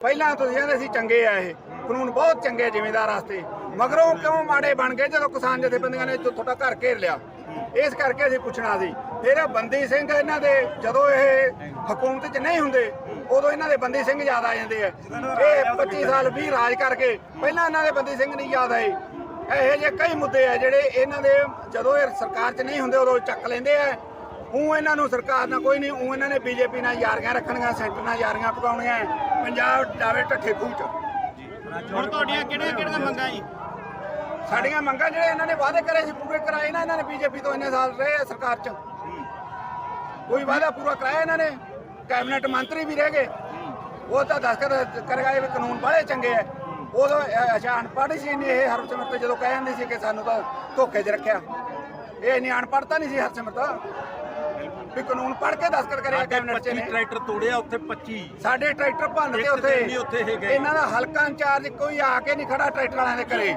ਪਹਿਲਾਂ ਤੁਸੀਂ ਕਹਿੰਦੇ ਸੀ ਚੰਗੇ ਆ ਇਹ, ਕਾਨੂੰਨ ਬਹੁਤ ਚੰਗੇ ਜ਼ਿਮੀਂਦਾਰ ਵਾਸਤੇ। ਮਗਰੋਂ ਕਿਉਂ ਮਾੜੇ ਬਣ ਗਏ ਜਦੋਂ ਕਿਸਾਨ ਜਥੇਬੰਦੀਆਂ ਨੇ ਤੁਹਾਡਾ ਘਰ ਘੇਰ ਲਿਆ? ਇਸ ਕਰਕੇ ਅਸੀਂ ਪੁੱਛਣਾ ਸੀ। ਫਿਰ ਬੰਦੀ ਸਿੰਘ ਇਹਨਾਂ ਦੇ ਜਦੋਂ ਇਹ ਹਕੂਮਤ 'ਚ ਨਹੀਂ ਹੁੰਦੇ, ਉਦੋਂ ਇਹਨਾਂ ਦੇ ਬੰਦੀ ਸਿੰਘ ਯਾਦ ਆ ਜਾਂਦੇ ਆ। ਇਹ 25 ਸਾਲ ਵੀ ਰਾਜ ਕਰਕੇ ਪਹਿਲਾਂ ਇਹਨਾਂ ਦੇ ਬੰਦੀ ਸਿੰਘ ਨਹੀਂ ਯਾਦ ਆਏ। ਇਹੋ ਜਿਹੇ ਕਈ ਮੁੱਦੇ ਆ ਜਿਹੜੇ ਇਹਨਾਂ ਦੇ ਜਦੋਂ ਇਹ ਸਰਕਾਰ 'ਚ ਨਹੀਂ ਹੁੰਦੇ, ਉਦੋਂ ਚੱਕ ਲੈਂਦੇ ਆ। ਉਹ ਇਹਨਾਂ ਨੂੰ ਸਰਕਾਰ ਨਾਲ ਕੋਈ ਨਹੀਂ, ਉਹ ਇਹਨਾਂ ਨੇ ਬੀਜੇਪੀ ਨਾਲ ਯਾਰੀਆਂ ਰੱਖਣੀਆਂ, ਸੈਂਟਰ ਨਾਲ ਯਾਰੀਆਂ ਪਕਾਉਣੀਆਂ। ਪੰਜਾਬ ਜਾਵੇ ਢੱਠੇ ਖੂਹ ਚ। ਹੁਣ ਤੁਹਾਡੀਆਂ ਕਿਹੜੀਆਂ ਕਿਹੜੀਆਂ ਮੰਗਾਂ ਜੀ? ਸਾਡੀਆਂ ਮੰਗਾਂ ਜਿਹੜੇ ਇਹਨਾਂ ਨੇ ਵਾਅਦੇ ਕਰੇ ਸੀ ਪੂਰੇ ਕਰਾਏ ਨਾ ਇਹਨਾਂ ਨੇ ਬੀਜੇਪੀ ਤੋਂ ਇੰਨੇ ਸਾਲ ਰਹੇ ਆ ਸਰਕਾਰ ਚ। ਕੋਈ ਵਾਅਦਾ ਪੂਰਾ ਕਰਾਇਆ ਇਹਨਾਂ ਨੇ ਕੈਬਨਿਟ ਮੰਤਰੀ ਵੀ ਰਹਿ ਗਏ। ਉਹ ਤਾਂ ਦਸਤਖਤ ਕਰ ਗਏ ਵੀ ਕਾਨੂੰਨ ਬੜੇ ਚੰਗੇ ਆ। ਉਦੋਂ ਅੱਛਾ ਅਨਪੜ੍ਹ ਸੀ ਨਹੀਂ ਇਹ ਹਰਸਿਮਰਤ ਜਦੋਂ ਕਹਿ ਜਾਂਦੀ ਸੀ ਕਿ ਸਾਨੂੰ ਤਾਂ ਧੋਖੇ 'ਚ ਰੱਖਿਆ। ਇਹ ਨਹੀਂ ਅਨਪੜ੍ਹਤਾ ਨਹੀਂ ਸੀ ਹਰਸਿਮਰਤ ਵੀ ਕਾਨੂੰਨ ਪੜ੍ਹ ਕੇ ਦਸਤਖਤ ਕਰਿਆ ਕੈਬਨਿਟ 'ਚ 25 ਨੇ। ਟਰੈਕਟਰ ਤੋੜਿਆ ਉੱਥੇ 25 ਸਾਡੇ ਟਰੈਕਟਰ ਭੰਨ ਤੇ ਇੱਕ ਉੱਥੇ ਦਿਨ ਨਹੀਂ ਉੱਥੇ ਇਹ ਗਏ। ਇਹਨਾਂ ਦਾ ਹਲਕਾ ਇੰਚਾਰਜ ਕੋਈ ਆ ਕੇ ਨਹੀਂ ਖੜਾ ਟਰੈਕਟਰ ਵਾਲਿਆਂ ਦੇ ਘਰੇ।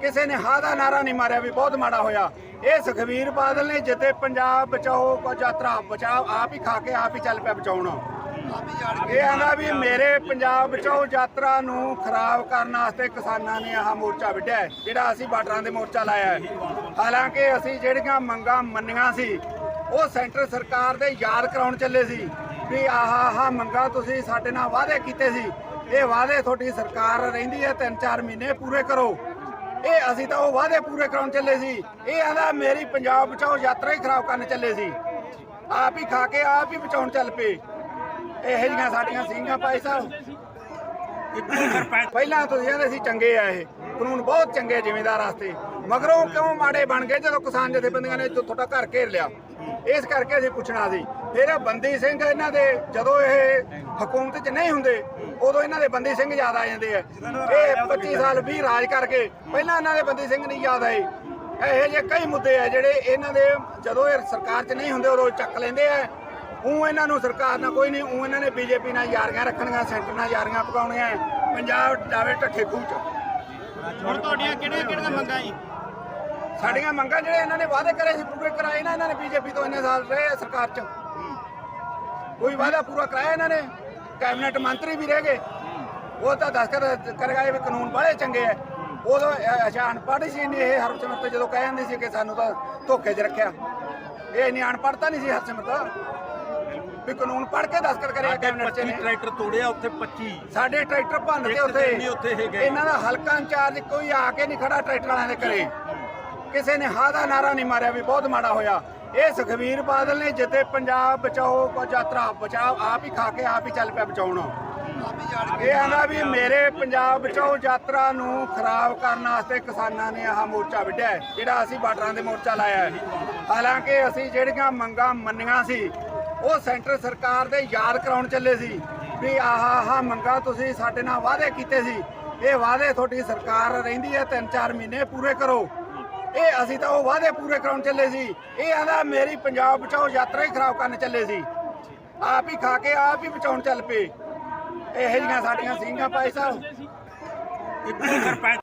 ਕਿਸੇ ਨੇ ਹਾਂ ਦਾ ਨਾਰਾ ਨਹੀਂ ਮਾਰਿਆ ਵੀ ਬਹੁਤ ਮਾੜਾ ਹੋਇਆ। ਇਹ ਸੁਖਵੀਰ ਬਾਦਲ ਨੇ ਜਿੱਤੇ ਪੰਜਾਬ ਬਚਾਓ ਕੋ ਯਾਤਰਾ ਬਚਾਓ ਆਪ ਹੀ ਖਾ ਕੇ ਆਪ ਹੀ ਚੱਲ ਪਿਆ ਬਚਾਉਣ। ਇਹ ਆਂਦਾ ਵੀ ਮੇਰੇ ਪੰਜਾਬ ਬਚਾਓ ਯਾਤਰਾ ਨੂੰ ਖਰਾਬ ਕਰਨ ਵਾਸਤੇ ਕਿਸਾਨਾਂ ਨੇ ਆਹ ਮੋਰਚਾ ਵਿੱਢਿਆ ਹੈ, ਜਿਹੜਾ ਅਸੀਂ ਬਾਰਡਰਾਂ ਦੇ ਮੋਰਚਾ ਲਾਇਆ ਹੈ। ਹਾਲਾਂਕਿ ਅਸੀਂ ਜਿਹੜੀਆਂ ਮੰਗਾਂ ਮੰਨੀਆਂ ਸੀ ਉਹ ਸੈਂਟਰ ਸਰਕਾਰ ਦੇ ਯਾਦ ਕਰਾਉਣ ਚੱਲੇ ਸੀ ਵੀ ਆਹ ਆਹ ਮੰਗਾਂ ਤੁਸੀਂ ਸਾਡੇ ਨਾਲ ਵਾਅਦੇ ਕੀਤੇ ਸੀ। ਇਹ ਵਾਅਦੇ ਤੁਹਾਡੀ ਸਰਕਾਰ ਰਹਿੰਦੀ ਹੈ 3-4 ਮਹੀਨੇ ਪੂਰੇ ਕਰੋ। ਇਹ ਅਸੀਂ ਤਾਂ ਉਹ ਵਾਅਦੇ ਪੂਰੇ ਕਰਾਉਣ ਚੱਲੇ ਸੀ। ਇਹ ਆਂਦਾ ਮੇਰੀ ਪੰਜਾਬ ਬਚਾਓ, ਯਾਤਰਾ ਹੀ ਖਰਾਬ ਕਰਨ ਚੱਲੇ ਸੀ। ਆਪ ਹੀ ਖਾ ਕੇ ਆਪ ਹੀ ਬਚਾਉਣ ਚੱਲ ਪਏ। ਇਹੋ ਜਿਹੀਆਂ ਸਾਡੀਆਂ ਸਿੰਘਾਂ ਭਾਈ ਸਾਹਿਬ ਪਹਿਲਾਂ ਤੁਸੀਂ ਕਹਿੰਦੇ ਸੀ ਚੰਗੇ ਆ ਇਹ। ਕਾਨੂੰਨ ਬਹੁਤ ਚੰਗੇ ਜ਼ਿਮੀਂਦਾਰ ਵਾਸਤੇ। ਮਗਰੋਂ ਕਿਉਂ ਮਾੜੇ ਬਣ ਗਏ ਜਦੋਂ ਕਿਸਾਨ ਜਥੇਬੰਦੀਆਂ ਨੇ ਤੁਹਾਡਾ ਘਰ ਘੇਰ ਲਿਆ? ਇਸ ਕਰਕੇ ਅਸੀਂ ਪੁੱਛਣਾ ਸੀ, ਫਿਰ ਬੰਦੀ ਸਿੰਘ ਇਹਨਾਂ ਦੇ ਜਦੋਂ ਇਹ ਹਕੂਮਤ 'ਚ ਨਹੀਂ ਹੁੰਦੇ, ਉਦੋਂ ਇਹਨਾਂ ਦੇ ਬੰਦੀ ਸਿੰਘ ਯਾਦ ਆ ਜਾਂਦੇ ਆ। ਇਹ 25 ਸਾਲ ਵੀ ਰਾਜ ਕਰਕੇ ਪਹਿਲਾਂ ਇਹਨਾਂ ਦੇ ਬੰਦੀ ਸਿੰਘ ਨਹੀਂ ਯਾਦ ਆਏ। ਇਹੋ ਜਿਹੇ ਕਈ ਮੁੱਦੇ ਆ ਜਿਹੜੇ ਇਹਨਾਂ ਦੇ ਜਦੋਂ ਇਹ ਸਰਕਾਰ 'ਚ ਨਹੀਂ ਹੁੰਦੇ, ਉਦੋਂ ਚੱਕ ਲੈਂਦੇ ਆ। ਉਹ ਇਹਨਾਂ ਨੂੰ ਸਰਕਾਰ ਨਾਲ ਕੋਈ ਨਹੀਂ ਉਹ ਇਹਨਾਂ ਨੇ ਬੀਜੇਪੀ ਨਾਲ ਯਾਰੀਆਂ ਰੱਖਣੀਆਂ ਸੈਂਟਰ ਨਾਲ ਯਾਰੀਆਂ ਪਕਾਉਣੀਆਂ, ਪੰਜਾਬ ਜਾਵੇ ਢੱਠੇ ਖੂਹ ਚ। ਹੁਣ ਤੁਹਾਡੀਆਂ ਕਿਹੜੀਆਂ ਕਿਹੜੀਆਂ ਮੰਗਾਂ ਜੀ? ਸਾਡੀਆਂ ਮੰਗਾਂ ਜਿਹੜੇ ਇਹਨਾਂ ਨੇ ਵਾਅਦੇ ਕਰੇ ਸੀ ਪੂਰੇ ਕਰਾਏ ਨਾ ਇਹਨਾਂ ਨੇ ਬੀਜੇਪੀ ਤੋਂ ਇੰਨੇ ਸਾਲ ਰਹੇ ਆ ਸਰਕਾਰ ਚ। ਕੋਈ ਵਾਅਦਾ ਪੂਰਾ ਕਰਾਇਆ ਇਹਨਾਂ ਨੇ? ਕੈਬਨਿਟ ਮੰਤਰੀ ਵੀ ਰਹਿ ਗਏ। ਉਹ ਤਾਂ ਦਸਤਖਤ ਕਰ ਗਏ ਵੀ ਕਾਨੂੰਨ ਬੜੇ ਚੰਗੇ ਆ। ਉਦੋਂ ਅ- ਅੱਛਾ ਅਨਪੜ੍ਹ ਸੀ ਨਹੀਂ ਇਹ ਹਰਸਿਮਰਤ ਜਦੋਂ ਕਹਿ ਜਾਂਦੀ ਸੀ ਕਿ ਸਾਨੂੰ ਤਾਂ ਧੋਖੇ 'ਚ ਰੱਖਿਆ। ਇਹ ਨਹੀਂ ਅਨਪੜ੍ਹਤਾ ਨਹੀਂ ਸੀ ਹਰਸਿਮਰਤ? ਵੀ ਕਾਨੂੰਨ ਪੜ੍ਹ ਕੇ ਦਸਤਖਤ ਕਰਿਆ ਕੈਬਨਿਟ 'ਚ 25 ਨੇ। ਟਰੈਕਟਰ ਤੋੜਿਆ ਉੱਥੇ 25 ਸਾਡੇ ਟਰੈਕਟਰ ਭੰਨ ਤੇ ਉੱਥੇ। ਇਹਨਾਂ ਦਾ ਹਲਕਾ ਇੰਚਾਰਜ ਕੋਈ ਆ ਕੇ ਨਹੀਂ ਖੜਾ ਟਰੈਕਟਰ ਵਾਲਿਆਂ ਦੇ ਘਰੇ। ਕਿਸੇ ਨੇ ਹਾਂ ਦਾ ਨਾਰਾ ਨਹੀਂ ਮਾਰਿਆ ਵੀ ਬਹੁਤ ਮਾੜਾ ਹੋਇਆ। ਇਹ ਸੁਖਵੀਰ ਬਾਦਲ ਨੇ ਜਿੱਤੇ ਪੰਜਾਬ ਬਚਾਓ ਕੋ ਯਾਤਰਾ, ਬਚਾਓ ਆਪ ਹੀ ਖਾ ਕੇ ਆਪ ਹੀ ਚੱਲ ਪਿਆ ਬਚਾਉਣ। ਇਹ ਆਂਦਾ ਵੀ ਮੇਰੇ ਪੰਜਾਬ ਬਚਾਓ ਯਾਤਰਾ ਨੂੰ ਖਰਾਬ ਕਰਨ ਵਾਸਤੇ ਕਿਸਾਨਾਂ ਨੇ ਆਹ ਮੋਰਚਾ ਵਿੱਢਿਆ ਜਿਹੜਾ ਅਸੀਂ ਬਾਰਡਰਾਂ ਦੇ ਮੋਰਚਾ ਲਾਇਆ ਹਾਲਾਂਕਿ ਅਸੀਂ ਜਿਹੜੀਆਂ ਮੰਗਾਂ ਮੰਨੀਆਂ ਸੀ, ਉਹ ਸੈਂਟਰ ਸਰਕਾਰ ਦੇ ਯਾਦ ਕਰਾਉਣ ਚੱਲੇ ਸੀ ਵੀ ਆਹ ਆਹ ਮੰਗਾਂ ਤੁਸੀਂ ਸਾਡੇ ਨਾਲ ਵਾਅਦੇ ਕੀਤੇ ਸੀ। ਇਹ ਵਾਅਦੇ ਤੁਹਾਡੀ ਸਰਕਾਰ ਰਹਿੰਦੀ ਹੈ 3-4 ਮਹੀਨੇ ਪੂਰੇ ਕਰੋ। ਇਹ ਅਸੀਂ ਤਾਂ ਉਹ ਵਾਅਦੇ ਪੂਰੇ ਕਰਾਉਣ ਚੱਲੇ ਸੀ। ਇਹ ਆਂਦਾ, ਮੇਰੀ ਪੰਜਾਬ ਬਚਾਓ, ਯਾਤਰਾ ਹੀ ਖਰਾਬ ਕਰਨ ਚੱਲੇ ਸੀ। ਆਪ ਹੀ ਖਾ ਕੇ ਆਪ ਹੀ ਬਚਾਉਣ ਚੱਲ ਪਏ। ਇਹੋ ਜਿਹੀਆਂ ਸਾਡੀਆਂ ਸਿੰਘਾਂ ਭਾਈ ਸਾਹਿਬ।